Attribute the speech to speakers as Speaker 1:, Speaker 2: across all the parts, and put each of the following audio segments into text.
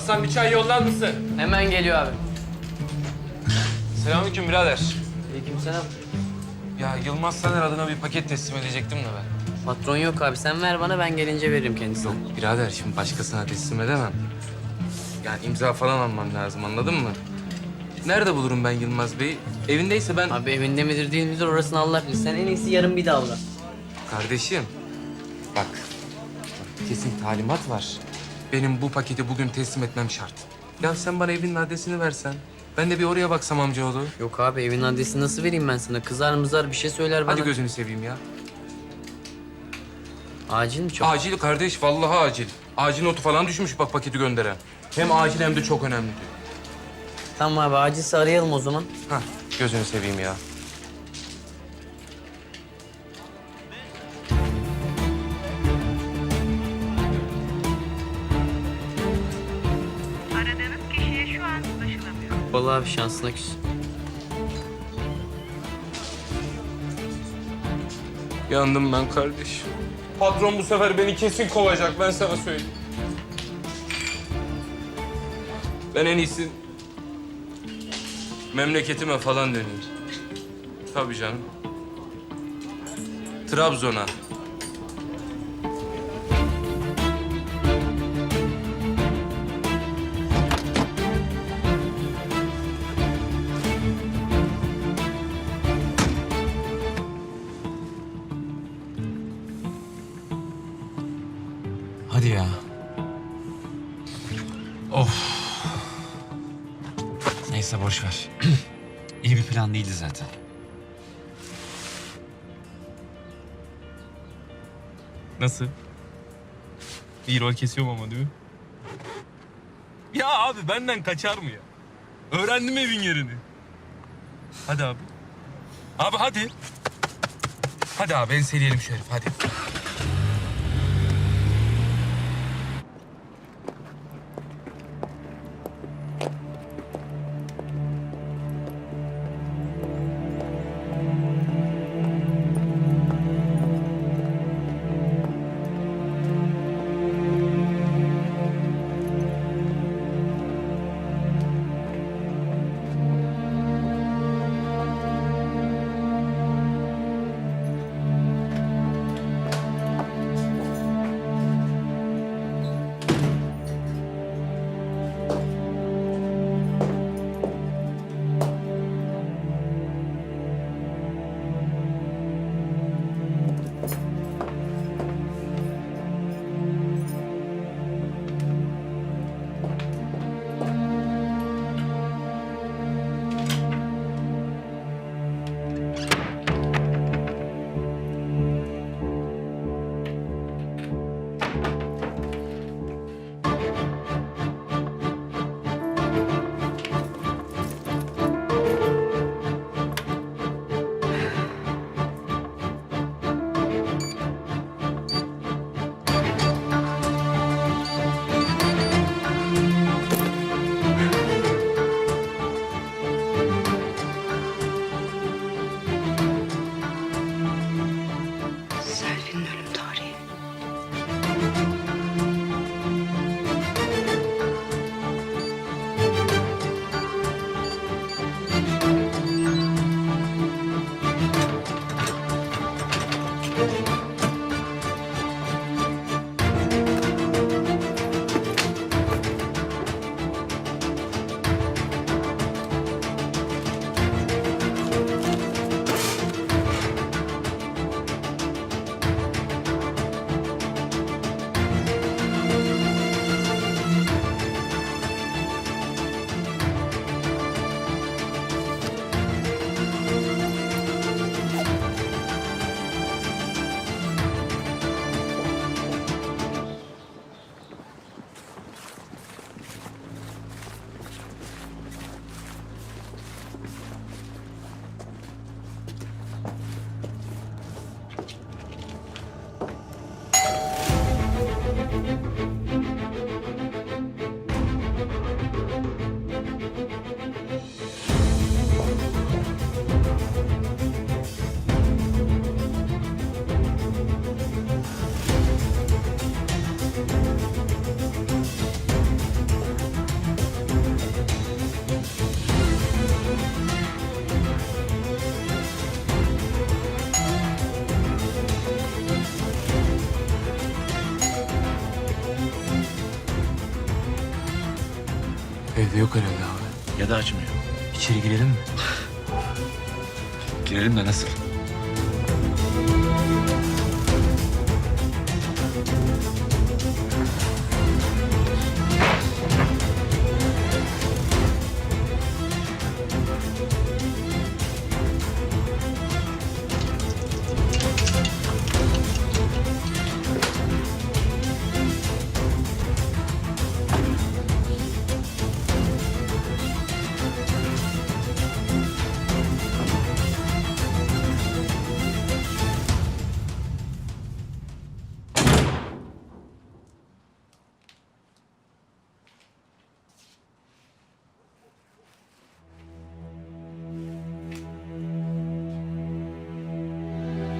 Speaker 1: Hasan bir çay yollar mısın?
Speaker 2: Hemen geliyor abi.
Speaker 1: Selamünaleyküm birader.
Speaker 2: Aleykümselam.
Speaker 1: Ya Yılmaz Saner adına bir paket teslim edecektim de ben.
Speaker 2: Patron yok abi. Sen ver bana ben gelince veririm kendisine.
Speaker 1: Yok birader şimdi başkasına teslim edemem. Yani imza falan almam lazım anladın mı? Nerede bulurum ben Yılmaz Bey'i? Evindeyse ben...
Speaker 2: Abi evinde midir değil midir orasını Allah bilir. Sen en iyisi yarın bir daha uğra.
Speaker 1: Kardeşim bak kesin talimat var. Benim bu paketi bugün teslim etmem şart. Ya sen bana evinin adresini versen. Ben de bir oraya baksam amcaoğlu.
Speaker 2: Yok abi evin adresini nasıl vereyim ben sana? Kızar mızar bir şey söyler bana.
Speaker 1: Hadi gözünü seveyim ya.
Speaker 2: Acil mi çok?
Speaker 1: Acil kardeş, vallahi acil. Acil notu falan düşmüş bak paketi gönderen. Hem acil hem de çok önemli diyor.
Speaker 2: Tamam abi acilse arayalım o zaman.
Speaker 1: Hah, gözünü seveyim ya.
Speaker 2: Vallahi abi şansına küs.
Speaker 1: Yandım ben kardeş. Patron bu sefer beni kesin kovacak, ben sana söyleyeyim. Ben en iyisi memleketime falan döneyim. Tabii canım. Trabzon'a.
Speaker 3: Hadi ya. Of. Neyse boş ver. İyi bir plan değildi zaten.
Speaker 4: Nasıl? İyi rol kesiyorum ama değil mi? Ya abi benden kaçar mı ya? Öğrendim evin yerini. Hadi abi. Abi hadi. Hadi abi enseleyelim şu herifi hadi.
Speaker 1: Girelim mi?
Speaker 3: Girelim de nasıl?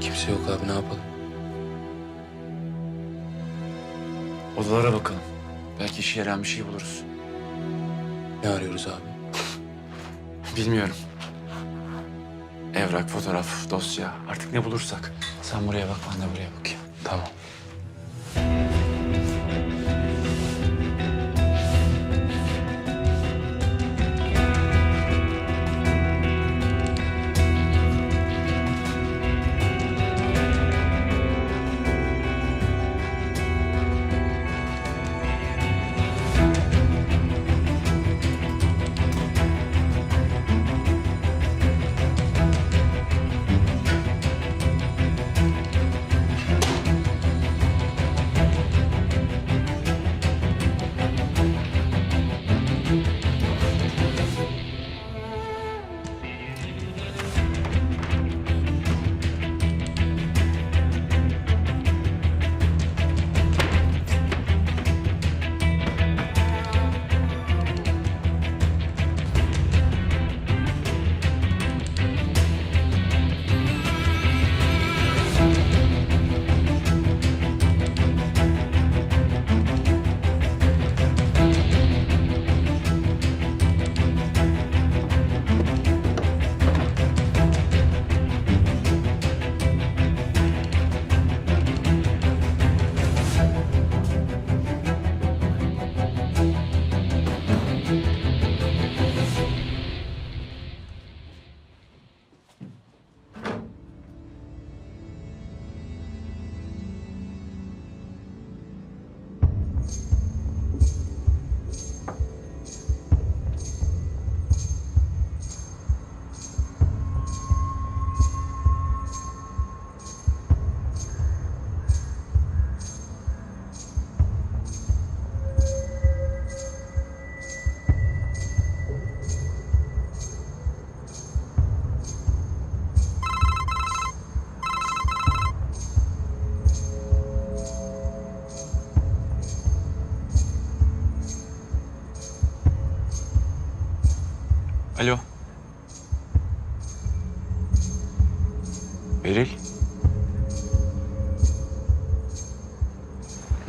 Speaker 1: Kimse yok abi ne yapalım?
Speaker 3: Odalara bakalım. Belki işe yarayan bir şey buluruz.
Speaker 1: Ne arıyoruz abi?
Speaker 3: Bilmiyorum. Evrak, fotoğraf, dosya artık ne bulursak. Sen buraya bak ben de buraya bakayım.
Speaker 1: Tamam.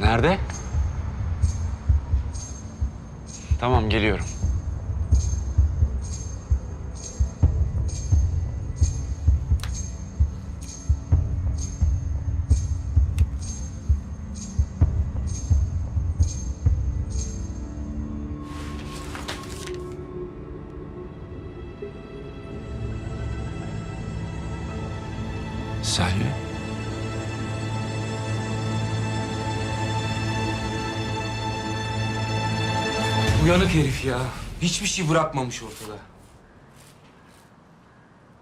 Speaker 3: Nerede? Tamam geliyorum. Selvi.
Speaker 1: Uyanık herif ya. Hiçbir şey bırakmamış ortada.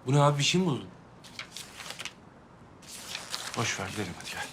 Speaker 1: Bu ne abi bir şey mi buldun?
Speaker 3: Boş ver gidelim hadi gel.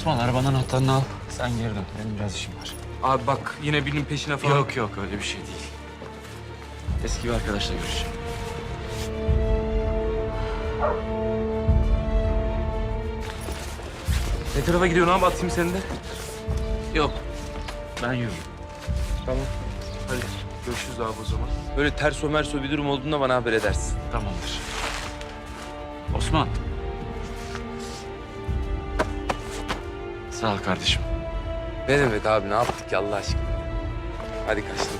Speaker 3: Osman arabanın anahtarını al. Sen geri dön. Benim biraz işim var.
Speaker 1: Abi bak yine birinin peşine falan.
Speaker 3: Yok yok öyle bir şey değil. Eski bir arkadaşla görüşeceğim.
Speaker 1: Ne tarafa gidiyorsun abi atayım seni de.
Speaker 3: Yok. Ben yürürüm.
Speaker 1: Tamam. Hadi görüşürüz abi o zaman. Böyle ters ömerso bir durum olduğunda bana haber edersin.
Speaker 3: Tamamdır. Osman. Sağ ol kardeşim.
Speaker 1: Ne demek abi ne yaptık ki Allah aşkına? Hadi kaçtım.